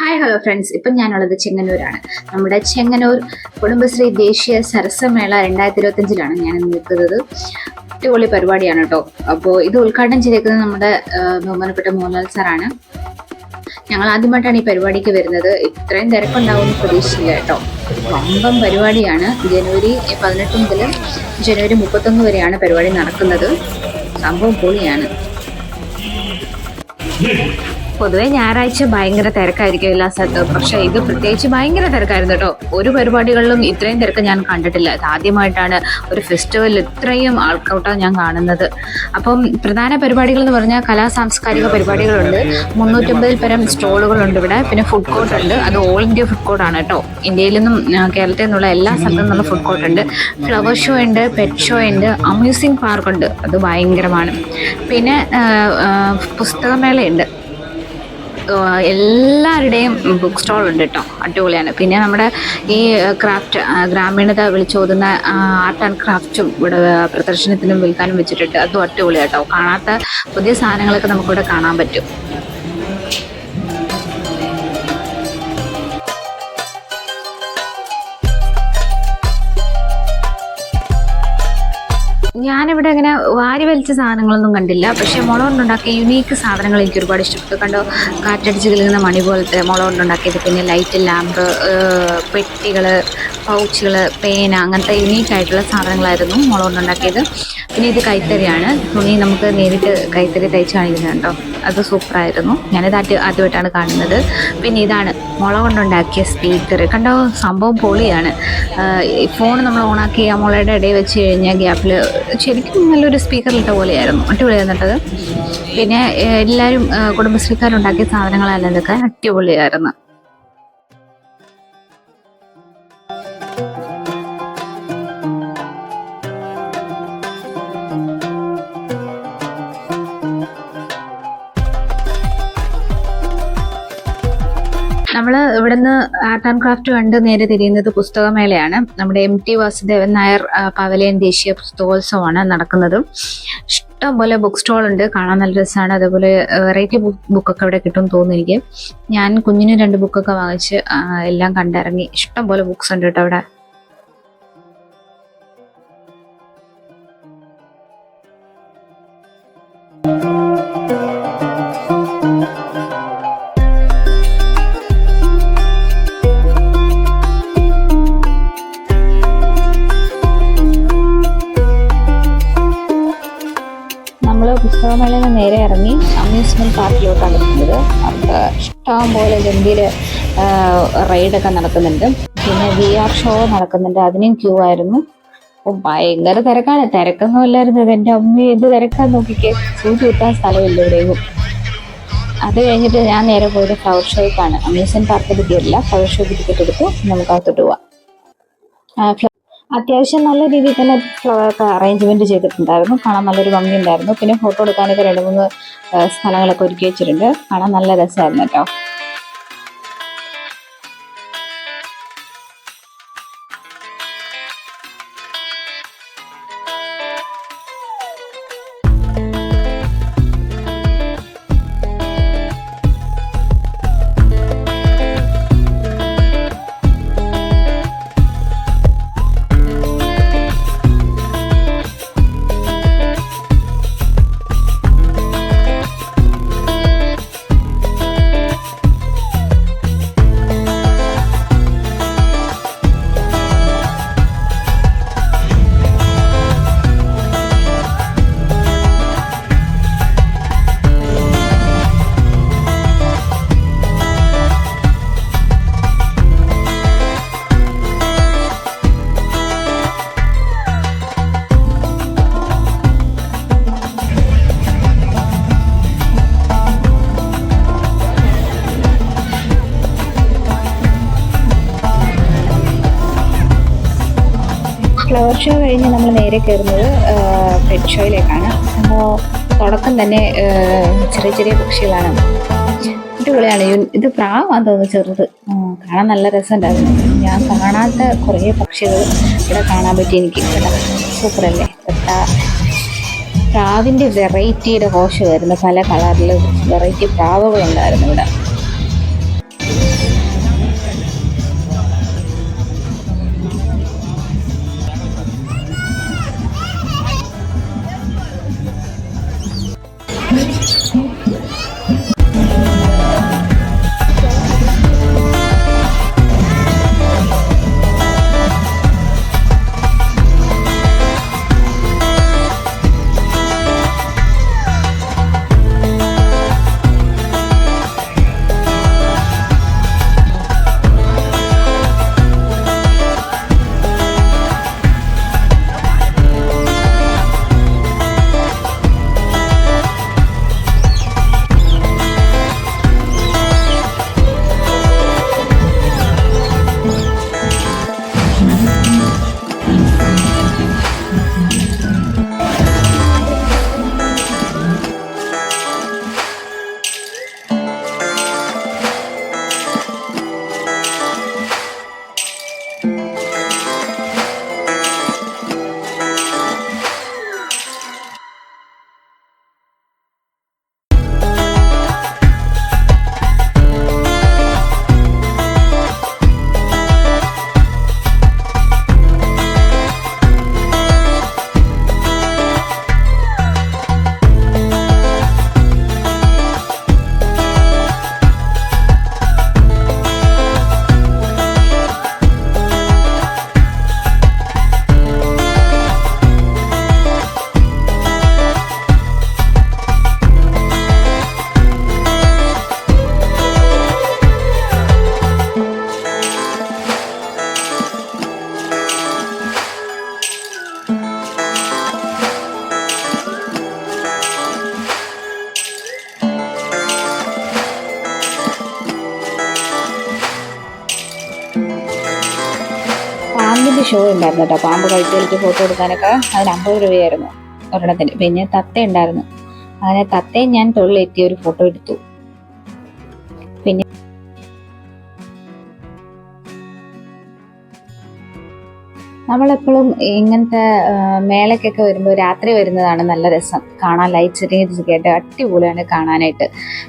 Hi hello friends ഇപ്പം ഞാനുള്ളത് ചെങ്ങന്നൂരാണ്. നമ്മുടെ ചെങ്ങന്നൂർ കുടുംബശ്രീ ദേശീയ സരസമേള രണ്ടായിരത്തി ഇരുപത്തഞ്ചിലാണ് ഞാൻ നിൽക്കുന്നത്. അടിപൊളി പരിപാടിയാണ് കേട്ടോ. അപ്പോൾ ഇത് ഉദ്ഘാടനം ചെയ്തേക്കുന്നത് നമ്മുടെ ബഹുമാനപ്പെട്ട മോഹൻലാൽ സാറാണ്. ഞങ്ങൾ ആദ്യമായിട്ടാണ് ഈ പരിപാടിക്ക് വരുന്നത്. ഇത്രയും തിരക്കുണ്ടാവുമെന്ന് പ്രതീക്ഷയില്ല കേട്ടോ. വമ്പം പരിപാടിയാണ്. ജനുവരി പതിനെട്ട് മുതൽ ജനുവരി മുപ്പത്തൊന്ന് വരെയാണ് പരിപാടി നടക്കുന്നത്. സംഭവം പൊളിയാണ്. പൊതുവെ ഞായറാഴ്ച ഭയങ്കര തിരക്കായിരിക്കും എല്ലാ സ്ഥലത്തും. പക്ഷെ ഇത് പ്രത്യേകിച്ച് ഭയങ്കര തിരക്കായിരുന്നു കേട്ടോ. ഒരു പരിപാടികളിലും ഇത്രയും തിരക്ക് ഞാൻ കണ്ടിട്ടില്ല. ഇത് ആദ്യമായിട്ടാണ് ഒരു ഫെസ്റ്റിവൽ ഇത്രയും ആൾക്കൂട്ടം ഞാൻ കാണുന്നത്. അപ്പം പ്രധാന പരിപാടികൾ എന്ന് പറഞ്ഞാൽ കലാ സാംസ്കാരിക പരിപാടികളുണ്ട്. മുന്നൂറ്റമ്പതിൽ പരം സ്റ്റോളുകളുണ്ട് ഇവിടെ. പിന്നെ ഫുഡ് കോർട്ട് ഉണ്ട്. അത് ഓൾ ഇന്ത്യ ഫുഡ് കോർട്ടാണ് കേട്ടോ. ഇന്ത്യയിൽ നിന്നും കേരളത്തിൽ നിന്നുള്ള എല്ലാ സ്ഥലത്തു നിന്നുള്ള ഫുഡ് കോർട്ട് ഉണ്ട്. ഫ്ലവർ ഷോ ഉണ്ട് പെറ്റ് ഷോ ഉണ്ട് അമ്യൂസിംഗ് പാർക്ക് ഉണ്ട്. അത് ഭയങ്കരമാണ്. പിന്നെ പുസ്തകമേളയുണ്ട്. എല്ലാവരുടെയും ബുക്ക് സ്റ്റോൾ ഉണ്ട് കേട്ടോ. അടിപൊളിയാണ്. പിന്നെ നമ്മുടെ ഈ ക്രാഫ്റ്റ് ഗ്രാമീണത വിളിച്ചോതുന്ന ആർട്ട് ആൻഡ് ക്രാഫ്റ്റും ഇവിടെ പ്രദർശനത്തിനും വിൽക്കാനും വെച്ചിട്ടുണ്ട്. അതും അടിപൊളിയാട്ടോ. കാണാത്ത പുതിയ സാധനങ്ങളൊക്കെ നമുക്കിവിടെ കാണാൻ പറ്റും. ഞാനിവിടെ അങ്ങനെ വാരി വലിച്ച സാധനങ്ങളൊന്നും കണ്ടില്ല. പക്ഷേ മുള കൊണ്ടുണ്ടാക്കിയ യുണീക്ക് സാധനങ്ങൾ എനിക്ക് ഒരുപാട് ഇഷ്ടപ്പെട്ടു. കണ്ടോ? കാറ്റടിച്ച് കിളുകുന്ന മണി പോലത്തെ മുള കൊണ്ടുണ്ടാക്കിയത് പിന്നെ ലൈറ്റ് ലാമ്പ് പെട്ടികൾ പൗച്ചുകൾ പേന അങ്ങനത്തെ യുണീക്ക് ആയിട്ടുള്ള സാധനങ്ങളായിരുന്നു മുള കൊണ്ടുണ്ടാക്കിയത് പിന്നെ ഇത് കൈത്തറിയാണ്. തുണി നമുക്ക് നേരിട്ട് കൈത്തറി തയ്ച്ച് കാണിക്കുന്നുണ്ടോ അത് സൂപ്പറായിരുന്നു. ഞാനിത് ആദ്യ ആദ്യമായിട്ടാണ് കാണുന്നത്. പിന്നെ ഇതാണ് മുള കൊണ്ടുണ്ടാക്കിയ സ്പീക്കർ കണ്ടോ? സംഭവം പൊളിയാണ്. ഫോൺ നമ്മൾ ഓണാക്കി ആ മുളയുടെ ഇടയിൽ വെച്ച് കഴിഞ്ഞാൽ ഗ്യാപ്പിൽ ശരിക്കും നല്ലൊരു സ്പീക്കറിലിട്ട പോലെയായിരുന്നു. അടിപൊളിയായിരുന്നു കേട്ടത് പിന്നെ എല്ലാവരും കുടുംബശ്രീക്കാരുണ്ടാക്കിയ സാധനങ്ങളല്ല ഇതൊക്കെ. അടിപൊളിയായിരുന്നു. നമ്മൾ ഇവിടുന്ന് ആർട്ട് ആൻഡ് ക്രാഫ്റ്റ് കണ്ട് നേരെ തിരിയുന്നത് പുസ്തകമേളയാണ്. നമ്മുടെ M T Vasudevan Nair pavilion ദേശീയ പുസ്തകോത്സവമാണ് നടക്കുന്നതും. ഇഷ്ടം പോലെ ബുക്ക് സ്റ്റോൾ ഉണ്ട്. കാണാൻ നല്ല രസമാണ് അതേപോലെ വെറൈറ്റി ബുക്കൊക്കെ ഇവിടെ കിട്ടും തോന്നുന്നു എനിക്ക്. ഞാൻ കുഞ്ഞിന് രണ്ട് ബുക്കൊക്കെ വാങ്ങിച്ച് എല്ലാം കണ്ടിറങ്ങി. ഇഷ്ടം പോലെ ബുക്സ് ഉണ്ട് കേട്ടോ അവിടെ. നമ്മൾ പുസ്തകമേളയിൽ നിന്ന് നേരെ ഇറങ്ങി അമ്യൂസ്മെന്റ് പാർക്കിലോട്ടാണ് എത്തുന്നത്. അവിടെ ഇഷ്ടം പോലെ ഗംഭീര റൈഡൊക്കെ നടക്കുന്നുണ്ട്. പിന്നെ വി ആർ ഷോ നടക്കുന്നുണ്ട്. അതിനും ക്യൂ ആയിരുന്നു. അപ്പോൾ ഭയങ്കര തിരക്കാണ്. തിരക്കൊന്നും ഇല്ലായിരുന്നു. ഇത് എന്റെ അമ്മ എന്ത് തിരക്കാന്ന് നോക്കിക്കേ. സൂചി കിട്ടാൻ സ്ഥലമില്ല ഇവിടെയും. അത് കഴിഞ്ഞിട്ട് ഞാൻ നേരെ പോയത് ഫ്ലവർ ഷോയ്ക്കാണ് അമ്യൂസ്മെന്റ് പാർക്കിൽ കയറില്ല. ഫ്ലവർ ഷോയ്ക്ക് ടിക്കറ്റ് എടുത്തു നമുക്ക് അകത്തോട്ട് പോവാം. അത്യാവശ്യം നല്ല രീതിയിൽ തന്നെ ഫ്ലവർ ഒക്കെ അറേഞ്ച്മെന്റ് ചെയ്തിട്ടുണ്ടായിരുന്നു. കാണാൻ നല്ലൊരു ഭംഗി ഉണ്ടായിരുന്നു പിന്നെ ഫോട്ടോ എടുക്കാനൊക്കെ രണ്ട് മൂന്ന് സ്ഥലങ്ങളൊക്കെ ഒരുക്കി വെച്ചിട്ടുണ്ട്. കാണാൻ നല്ല രസമായിരുന്നു കേട്ടോ. ഫ്ലവർ ഷോ കഴിഞ്ഞ് നമ്മൾ നേരെ കയറുന്നത് പെറ്റ് ഷോയിലേക്കാണ് അപ്പോൾ തുടക്കം തന്നെ ചെറിയ ചെറിയ പക്ഷികളാണ്. അടിപൊളിയാണ്. ഇത് പ്രാവാന്ന് തോന്നുന്നു ചെറുത്. കാണാൻ നല്ല രസമുണ്ടായിരുന്നു. ഞാൻ കാണാത്ത കുറേ പക്ഷികൾ ഇവിടെ കാണാൻ പറ്റി എനിക്ക്. കേട്ടോ സൂപ്പറല്ലേ? പെട്ട പ്രാവിന്റെ വെറൈറ്റിയുടെ കോശമായിരുന്നു പല കളറിൽ വെറൈറ്റി പ്രാവുകളുണ്ടായിരുന്നു ഇവിടെ. അഞ്ച് ഷോ ഉണ്ടായിരുന്നു കേട്ടോ. പാമ്പ് കഴിച്ചു ഫോട്ടോ എടുക്കാനൊക്കെ അതിന് അമ്പത് രൂപയായിരുന്നു ഒരെണ്ണത്തിന്. പിന്നെ തത്ത ഉണ്ടായിരുന്നു അങ്ങനെ തത്തയും ഞാൻ തൊഴിലെത്തി ഒരു ഫോട്ടോ എടുത്തു. നമ്മളെപ്പോഴും ഇങ്ങനത്തെ മേളയ്ക്കൊക്കെ വരുമ്പോൾ രാത്രി വരുന്നതാണ് നല്ല രസം. കാണാൻ ലൈറ്റ് സെറ്റിംഗ് ആയിട്ട് അടിപൊളിയാണ് കാണാനായിട്ട്.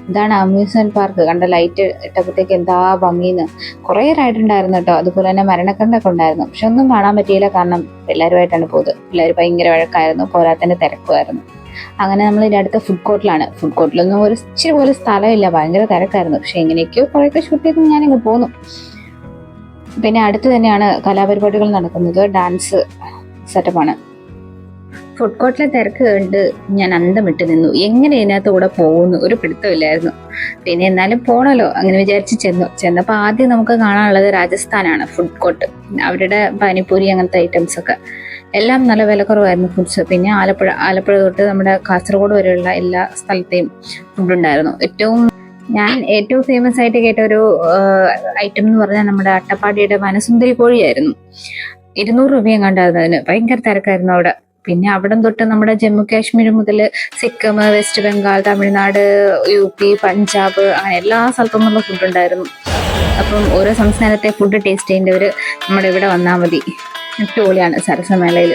ഇതാണ് അമ്യൂസ്മെന്റ് പാർക്ക് കണ്ട ലൈറ്റ് ഇട്ടപ്പോഴത്തേക്ക് എന്താ ഭംഗിന്ന്. കുറേ റൈഡ് ഉണ്ടായിരുന്നു കേട്ടോ. അതുപോലെ തന്നെ മരണക്കണ്ടൊക്കെ ഉണ്ടായിരുന്നു. പക്ഷെ ഒന്നും കാണാൻ പറ്റിയില്ല. കാരണം പിള്ളേരുമായിട്ടാണ് പോയത്. പിള്ളേർ ഭയങ്കര വഴക്കായിരുന്നു. പോരാത്തന്നെ തിരക്കുമായിരുന്നു. അങ്ങനെ നമ്മൾ ഇതിന്റെ അടുത്ത ഫുഡ് കോർട്ടിലാണ് ഫുഡ് കോർട്ടിലൊന്നും ഒരു ഇച്ചിരി പോലും സ്ഥലമില്ല. ഭയങ്കര തിരക്കായിരുന്നു. പക്ഷെ എങ്ങനെയൊക്കെയോ കുറേയൊക്കെ ഷൂട്ട് ചെയ്ത് ഞാനിങ്ങ് പോന്നു. പിന്നെ അടുത്ത് തന്നെയാണ് കലാപരിപാടികൾ നടക്കുന്നത്. ഡാൻസ് സെറ്റപ്പാണ് ഫുഡ് കോർട്ടിലെ തിരക്ക് കണ്ട് ഞാൻ അന്തം നിന്നു. എങ്ങനെ ഇതിനകത്ത് കൂടെ പോകുന്നു? ഒരു പിടുത്തമില്ലായിരുന്നു പിന്നെ എന്നാലും പോണല്ലോ. അങ്ങനെ വിചാരിച്ച് ചെന്നു. ചെന്നപ്പോൾ ആദ്യം നമുക്ക് കാണാനുള്ളത് രാജസ്ഥാനാണ് ഫുഡ് കോർട്ട് അവരുടെ പാനിപ്പൂരി അങ്ങനത്തെ ഐറ്റംസ് ഒക്കെ. എല്ലാം നല്ല വിലക്കുറവായിരുന്നു ഫുഡ്സ് പിന്നെ ആലപ്പുഴ ആലപ്പുഴ തൊട്ട് നമ്മുടെ കാസർഗോഡ് വരെയുള്ള എല്ലാ സ്ഥലത്തെയും ഫുഡ് ഉണ്ടായിരുന്നു. ഏറ്റവും ഞാൻ ഏറ്റവും ഫേമസ് ആയിട്ട് കേട്ട ഒരു ഐറ്റം എന്ന് പറഞ്ഞാൽ നമ്മുടെ അട്ടപ്പാടിയുടെ വനസുന്ദരി കോഴിയായിരുന്നു. ഇരുന്നൂറ് രൂപയും കണ്ടായിരുന്നു അതിന്. ഭയങ്കര തിരക്കായിരുന്നു അവിടെ. പിന്നെ അവിടെ തൊട്ട് നമ്മുടെ ജമ്മു കാശ്മീർ മുതൽ Sikkim west Bengal Tamil Nadu U P Punjab അങ്ങനെ എല്ലാ സ്ഥലത്തും നിന്നുള്ള ഫുഡ് ഉണ്ടായിരുന്നു. അപ്പം ഓരോ സംസ്ഥാനത്തെ ഫുഡ് ടേസ്റ്റ് ചെയ്യേണ്ടവർ നമ്മുടെ ഇവിടെ വന്നാൽ മതി. ടോളിയാണ് സരസമേളയിൽ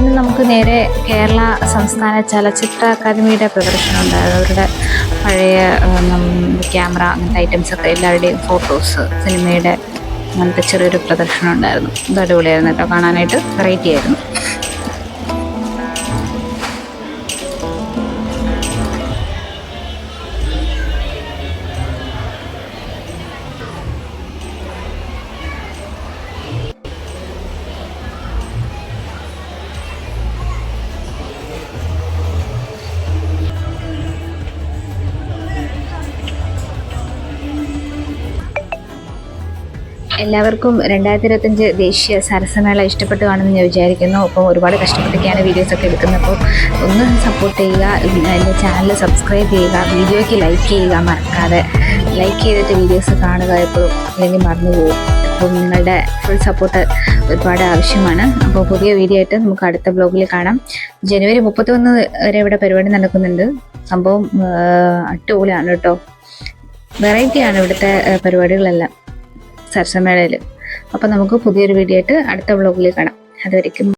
പിന്നെ നമുക്ക് നേരെ കേരള സംസ്ഥാന ചലച്ചിത്ര അക്കാദമിയുടെ പ്രദർശനം ഉണ്ടായിരുന്നു അവരുടെ പഴയ ക്യാമറ അങ്ങനത്തെ ഐറ്റംസ് ഒക്കെ എല്ലാവരുടെയും ഫോട്ടോസ് സിനിമയുടെ അങ്ങനത്തെ ചെറിയൊരു പ്രദർശനം ഉണ്ടായിരുന്നു. അത് അടിപൊളിയായിരുന്നു കേട്ടോ. കാണാനായിട്ട് വെറൈറ്റി ആയിരുന്നു. എല്ലാവർക്കും രണ്ടായിരത്തി ഇരുപത്തഞ്ച് ദേശീയ സരസമേള ഇഷ്ടപ്പെട്ടു കാണുമെന്ന് ഞാൻ വിചാരിക്കുന്നു. അപ്പോൾ ഒരുപാട് കഷ്ടപ്പെട്ടൊക്കെയാണ് വീഡിയോസ് ഒക്കെ എടുക്കുന്നത്. അപ്പോൾ ഒന്ന് സപ്പോർട്ട് ചെയ്യുക. എന്റെ ചാനൽ സബ്സ്ക്രൈബ് ചെയ്യുക. വീഡിയോയ്ക്ക് ലൈക്ക് ചെയ്യുക മറക്കാതെ. ലൈക്ക് ചെയ്തിട്ട് വീഡിയോസ് കാണുക എപ്പോഴും അല്ലെങ്കിൽ മറന്നു പോകും. അപ്പോൾ നിങ്ങളുടെ ഫുൾ സപ്പോർട്ട് ഒരുപാട് ആവശ്യമാണ്. അപ്പോൾ പുതിയ വീഡിയോ ആയിട്ട് നമുക്ക് അടുത്ത ബ്ലോഗിൽ കാണാം. ജനുവരി മുപ്പത്തൊന്ന് വരെ ഇവിടെ പരിപാടി നടക്കുന്നുണ്ട്. സംഭവം അടിപൊളിയാണ് കേട്ടോ. വെറൈറ്റിയാണ് ഇവിടുത്തെ പരിപാടികളെല്ലാം. സരസമേളയിൽ അപ്പോൾ നമുക്ക് പുതിയൊരു വീഡിയോ ആയിട്ട് അടുത്ത വ്ളോഗിൽ കാണാം. അതുവരെയ്ക്കും